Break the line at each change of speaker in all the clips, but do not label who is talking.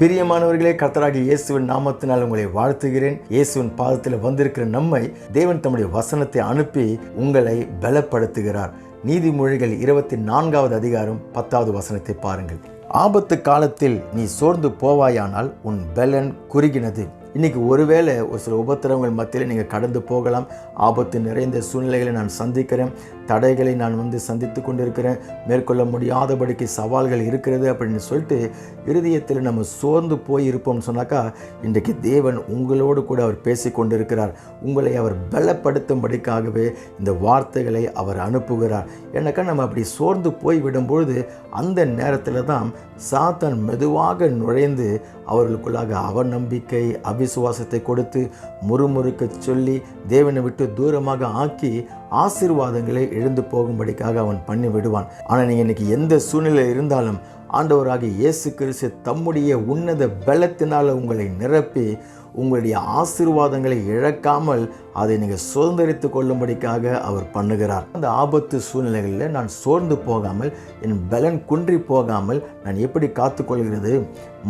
பிரியமானவர்களே கர்த்தராகி இயேசுவின் நாமத்தினால் உங்களை வாழ்த்துகிறேன். இயேசுவின் பாதத்தில் வந்திருக்கிற நம்மை தேவன் தம்முடைய வசனத்தை அனுப்பி உங்களை பலப்படுத்துகிறார். நீதிமொழிகள் இருபத்தி நான்காவது அதிகாரம் பத்தாவது வசனத்தை பாருங்கள். ஆபத்து காலத்தில் நீ சோர்ந்து போவாயானால் உன் பலன் குறுகினது. இன்றைக்கி ஒருவேளை ஒரு சில உபத்திரவங்கள் மத்தியில் நீங்கள் கடந்து போகலாம். ஆபத்து நிறைந்த சூழ்நிலைகளை நான் சந்திக்கிறேன். தடைகளை நான் வந்து சந்தித்து கொண்டிருக்கிறேன். மேற்கொள்ள முடியாதபடிக்கு சவால்கள் இருக்கிறது அப்படின்னு சொல்லிட்டு இருதயத்தில் நம்ம சோர்ந்து போய் இருப்போம்னு சொன்னாக்கா இன்றைக்கு தேவன் உங்களோடு கூட அவர் பேசி கொண்டிருக்கிறார். உங்களை அவர் பலப்படுத்தும்படிக்காகவே இந்த வார்த்தைகளை அவர் அனுப்புகிறார். எனக்கா நம்ம அப்படி சோர்ந்து போய் விடும்பொழுது அந்த நேரத்தில் தான் சாத்தான் மெதுவாக நுழைந்து அவர்களுக்குள்ளாக அவநம்பிக்கை விசுவாசத்தை கொடுத்து முறுமுறுக்க சொல்லி தேவனை விட்டு தூரமாக ஆக்கி ஆசீர்வாதங்களை எழுந்து போகும்படிக்காக அவன் பண்ணி விடுவான் ஆனால் நீங்கள் இன்னைக்கு எந்த சூழ்நிலை இருந்தாலும் ஆண்டவராக இயேசு கிறிஸ்து தம்முடைய உன்னத பலத்தினால் உங்களை நிரப்பி உங்களுடைய ஆசீர்வாதங்களை இழக்காமல் அதை நீங்கள் சுதந்திரித்து கொள்ளும்படிக்காக அவர் பண்ணுகிறார். அந்த ஆபத்து சூழ்நிலைகளில் நான் சோர்ந்து போகாமல் என் பலன் குன்றி போகாமல் நான் எப்படி காத்துக்கொள்கிறது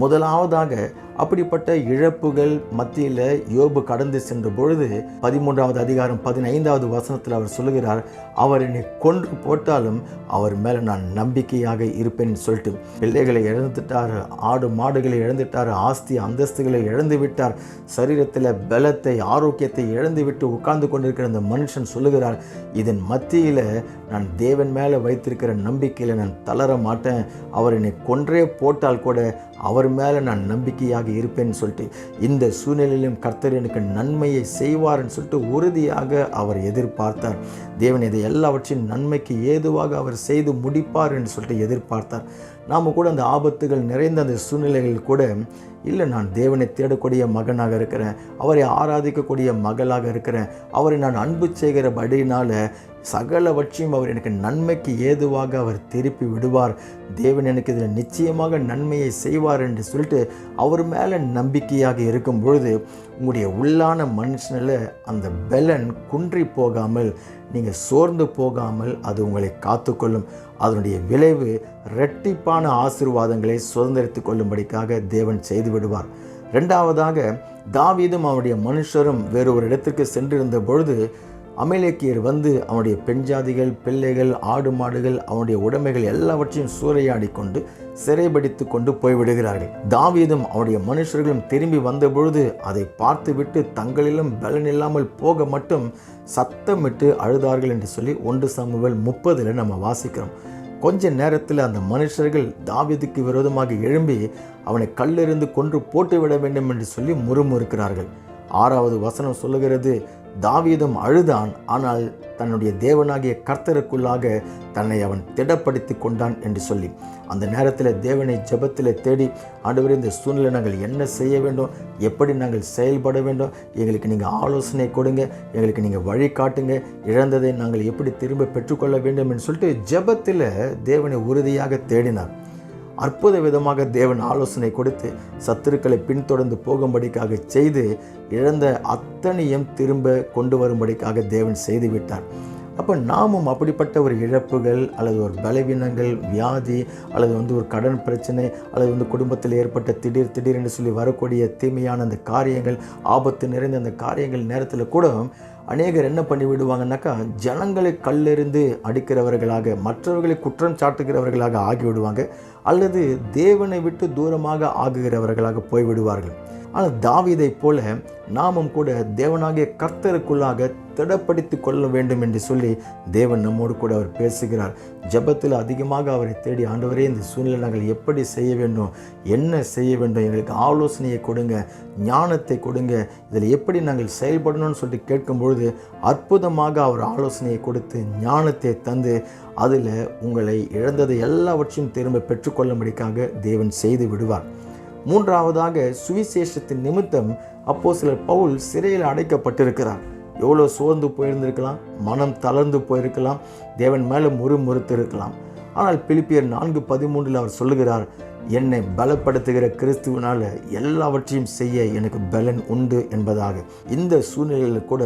முதலாவதாக அப்படிப்பட்ட இழப்புகள் மத்தியில் யோபு கடந்து சென்ற பொழுது பதிமூன்றாவது அதிகாரம் பதினைந்தாவது வசனத்தில் அவர் சொல்லுகிறார் அவர் என்னை கொன்று போட்டாலும் அவர் மேலே நான் நம்பிக்கையாக இருப்பேன்னு சொல்லிட்டு பிள்ளைகளை இழந்துட்டார் ஆடு மாடுகளை இழந்துட்டார் ஆஸ்தி அந்தஸ்துகளை இழந்து விட்டார் சரீரத்தில் பலத்தை ஆரோக்கியத்தை இழந்து விட்டு உட்கார்ந்து கொண்டிருக்கிற அந்த மனுஷன் சொல்லுகிறார் இதன் மத்தியில் நான் தேவன் மேலே வைத்திருக்கிற நம்பிக்கையில் நான் தளர மாட்டேன். அவர் என்னை கொன்றே போட்டால் கூட அவர் மேலே நான் நம்பிக்கையாக இருப்பேன்னு சொல்லிட்டு இந்த சூழ்நிலையிலும் கர்த்தர் எனக்கு நன்மையை செய்வார்னு சொல்லிட்டு உறுதியாக அவர் எதிர்பார்த்தார். தேவன் இதை எல்லாவற்றையும் நன்மைக்கு ஏதுவாக அவர் செய்து முடிப்பார் என்று சொல்லிட்டு எதிர்பார்த்தார். நாம் கூட அந்த ஆபத்துகள் நிறைந்த அந்த சூழ்நிலைகள் கூட இல்லை நான் தேவனை தேடக்கூடிய மகனாக இருக்கிறேன். அவரை ஆராதிக்கக்கூடிய மகளாக இருக்கிறேன். அவரை நான் அன்பு செய்கிறபடியினால் சகலவற்றையும் அவர் எனக்கு நன்மைக்கு ஏதுவாக அவர் திருப்பி விடுவார். தேவன் எனக்கு இதில் நிச்சயமாக நன்மையை செய்வார் என்று சொல்லிட்டு அவர் மேலே நம்பிக்கையாக இருக்கும் பொழுது உங்களுடைய உள்ளான மனுஷனில் அந்த பலன் குன்றி போகாமல் நீங்கள் சோர்ந்து போகாமல் அது உங்களை காத்துக்கொள்ளும். அதனுடைய விளைவு இரட்டிப்பான ஆசீர்வாதங்களை சுதந்திரித்து கொள்ளும்படிக்காக தேவன் செய்து விடுவார். ரெண்டாவதாக தாவீதும் அவருடைய மனுஷரும் வேறு ஒரு இடத்திற்கு சென்றிருந்த பொழுது அமலேக்கியர் வந்து அவனுடைய பெண் ஜாதிகள் பிள்ளைகள் ஆடு மாடுகள் அவனுடைய உடைமைகள் எல்லாவற்றையும் சூறையாடி கொண்டு சிறைபிடித்து கொண்டு போய்விடுகிறார்கள். தாவீதும் அவனுடைய மனுஷர்களும் திரும்பி வந்த பொழுது அதை பார்த்துவிட்டு தங்களிலும் பலன் இல்லாமல் போக மட்டும் சத்தமிட்டு அழுதார்கள் என்று சொல்லி ஒன்று சமூகல் முப்பதில் நம்ம வாசிக்கிறோம். கொஞ்ச நேரத்தில் அந்த மனுஷர்கள் தாவீதுக்கு விரோதமாக எழும்பி அவனை கல்லிருந்து கொன்று போட்டுவிட வேண்டும் என்று சொல்லி முறுமுறுக்கிறார்கள். ஆறாவது வசனம் சொல்லுகிறது தாவீதும் அழுதான். ஆனால் தன்னுடைய தேவனாகிய கர்த்தருக்குள்ளாக தன்னை அவன் திடப்படுத்தி கொண்டான் என்று சொல்லி அந்த நேரத்தில் தேவனை ஜெபத்தில் தேடி ஆண்டவர் இந்த சூழ்நிலை நாங்கள் என்ன செய்ய வேண்டும்? எப்படி நாங்கள் செயல்பட வேண்டும்? எங்களுக்கு நீங்கள் ஆலோசனை கொடுங்க. எங்களுக்கு நீங்கள் வழி காட்டுங்க. இழந்ததை நாங்கள் எப்படி திரும்ப பெற்றுக்கொள்ள வேண்டும் என்று சொல்லிட்டு ஜெபத்தில் தேவனை உறுதியாக தேடினார். அற்புத விதமாக தேவன் ஆலோசனை கொடுத்து சத்துருக்களை பின்தொடர்ந்து போகும்படிக்காக செய்து இழந்த அத்தனையும் திரும்ப கொண்டு வரும்படிக்காக தேவன் செய்துவிட்டார். அப்போ நாமும் அப்படிப்பட்ட ஒரு இழப்புகள் அல்லது ஒரு பலவீனங்கள் வியாதி அல்லது வந்து ஒரு கடன் பிரச்சனை அல்லது வந்து குடும்பத்தில் ஏற்பட்ட திடீர் திடீர்னு சொல்லி வரக்கூடிய தீமையான அந்த காரியங்கள் ஆபத்து நிறைந்த அந்த காரியங்கள் நேரத்தில் கூட அநேகர் என்ன பண்ணி விடுவாங்கன்னாக்கா ஜனங்களை கல்லெறிந்து அடிக்கிறவர்களாக மற்றவர்களை குற்றம் சாட்டுகிறவர்களாக ஆகிவிடுவாங்க அல்லது தேவனை விட்டு தூரமாக ஆகுகிறவர்களாக போய்விடுவார்கள் ஆனால் தாவிதை போல நாமும் கூட தேவனாகிய கர்த்தருக்குள்ளாக திடப்படுத்தி கொள்ள வேண்டும் என்று சொல்லி தேவன் நம்மோடு கூட அவர் பேசுகிறார். ஜெபத்தில் அதிகமாக அவரை தேடி ஆண்டவரே இந்த சூழ்நிலை நாங்கள் எப்படி செய்ய வேண்டும் என்ன செய்ய வேண்டும் எங்களுக்கு ஆலோசனையை கொடுங்க ஞானத்தை கொடுங்க இதில் எப்படி நாங்கள் செயல்படணும்னு சொல்லிட்டு கேட்கும்பொழுது அற்புதமாக அவர் ஆலோசனையை கொடுத்து ஞானத்தை தந்து அதில் உங்களை இழந்ததை எல்லாவற்றையும் திரும்ப பெற்றுக்கொள்ளும்படிக்காக தேவன் செய்து விடுவார். மூன்றாவதாக சுவிசேஷத்தின் நிமித்தம் அப்போ சிலர் பவுல் சிறையில் அடைக்கப்பட்டிருக்கிறார். எவ்வளோ சோர்ந்து போயிருந்திருக்கலாம் மனம் தளர்ந்து போயிருக்கலாம் தேவன் மேலே முறுமுறுத்து இருக்கலாம் ஆனால் பிலிப்பியர் நான்கு பதிமூன்றில் அவர் சொல்லுகிறார் என்னை பலப்படுத்துகிற கிறிஸ்துவனால் எல்லாவற்றையும் செய்ய எனக்கு பலன் உண்டு என்பதாக. இந்த சூழ்நிலையில் கூட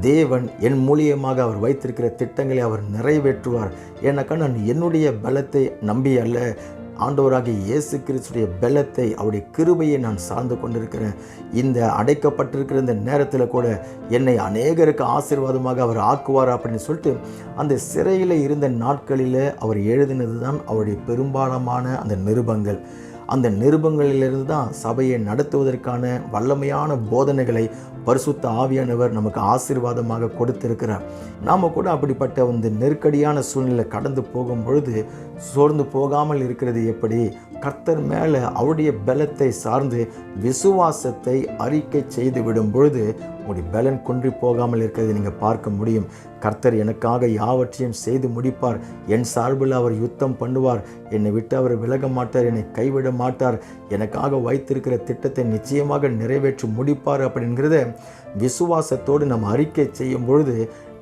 தேவன் என் மூலியமாக அவர் வைத்திருக்கிற திட்டங்களை அவர் நிறைவேற்றுவார். ஏன்னாக்கா நான் என்னுடைய பலத்தை நம்பி அல்ல ஆண்டவராகிய இயேசு கிறிஸ்துடைய பலத்தை அவருடைய கிருபையை நான் சார்ந்து கொண்டிருக்கிறேன். இந்த அடைக்கப்பட்டிருக்கிற இந்த நேரத்தில் கூட என்னை அநேகருக்கு ஆசீர்வாதமாக அவர் ஆக்குவார் அப்படின்னு சொல்லிட்டு அந்த சிறையில் இருந்த நாட்களில் அவர் எழுதினது தான் அவருடைய பெரும்பாலான அந்த நிருபங்கள். அந்த நிருபங்களிலிருந்து தான் சபையை நடத்துவதற்கான வல்லமையான போதனைகளை பரிசுத்த ஆவியானவர் நமக்கு ஆசீர்வாதமாக கொடுத்திருக்கிறார். நாம் கூட அப்படிப்பட்ட வந்து நெருக்கடியான சூழ்நிலை கடந்து போகும் பொழுது சோர்ந்து போகாமல் இருக்கிறது எப்படி? கர்த்தர் மேலே அவருடைய பலத்தை சார்ந்து விசுவாசத்தை அறிக்கை செய்து விடும் பொழுது உங்களுடைய பலன் குன்றி போகாமல் இருக்கிறதை நீங்கள் பார்க்க முடியும். கர்த்தர் எனக்காக யாவற்றையும் செய்து முடிப்பார். என் சார்பில் அவர் யுத்தம் பண்ணுவார். என்னை விட்டு அவர் விலக மாட்டார். என்னை கைவிட மாட்டார். எனக்காக வைத்திருக்கிற திட்டத்தை நிச்சயமாக நிறைவேற்றி முடிப்பார் அப்படிங்கிறத விசுவாசத்தோடு நம்ம அறிக்கை செய்யும் பொழுது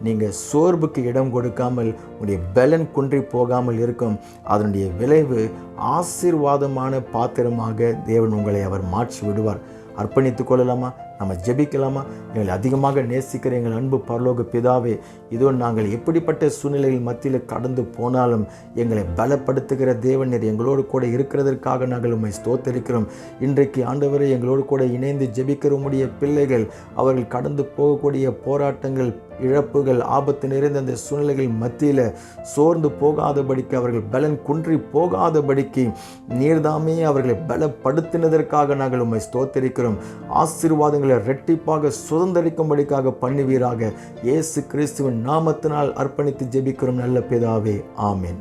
நீங்கள் சோர்வுக்கு இடம் கொடுக்காமல் உங்களுடைய பலன் குன்றி போகாமல் இருக்கும். அதனுடைய விளைவு ஆசீர்வாதமான பாத்திரமாக தேவன் உங்களை அவர் மாற்றி விடுவார் அர்ப்பணித்துக் கொள்ளலாமா? நம்ம ஜெபிக்கலாமா? எங்களை அதிகமாக நேசிக்கிற எங்கள் அன்பு பரலோக பிதாவே இதோ நாங்கள் எப்படிப்பட்ட சூழ்நிலையில் மத்தியில் கடந்து போனாலும் எங்களை பலப்படுத்துகிற தேவநீர் எங்களோடு கூட இருக்கிறதற்காக நாங்கள் உண்மை ஸ்தோத்தரிக்கிறோம். இன்றைக்கு ஆண்டவரை எங்களோடு கூட இணைந்து ஜெபிக்கிற பிள்ளைகள் அவர்கள் கடந்து போகக்கூடிய போராட்டங்கள் இழப்புகள் ஆபத்து நிறைந்த அந்த சூழ்நிலைகள் மத்தியில் சோர்ந்து போகாதபடிக்கு அவர்கள் பலன் குன்றி போகாதபடிக்கு நீர்தாமே அவர்களை பலப்படுத்தினதற்காக நாங்கள் உண்மை ஸ்தோத்தரிக்கிறோம். ஆசீர்வாதங்கள் ரெட்டிப்பாக சுதந்திரிக்கும்படிக்காக பண்ணுவீராக. இயேசு கிறிஸ்துவின் நாமத்தினால் அர்ப்பணித்து ஜெபிக்கிறோம் நல்ல பிதாவே. ஆமேன்.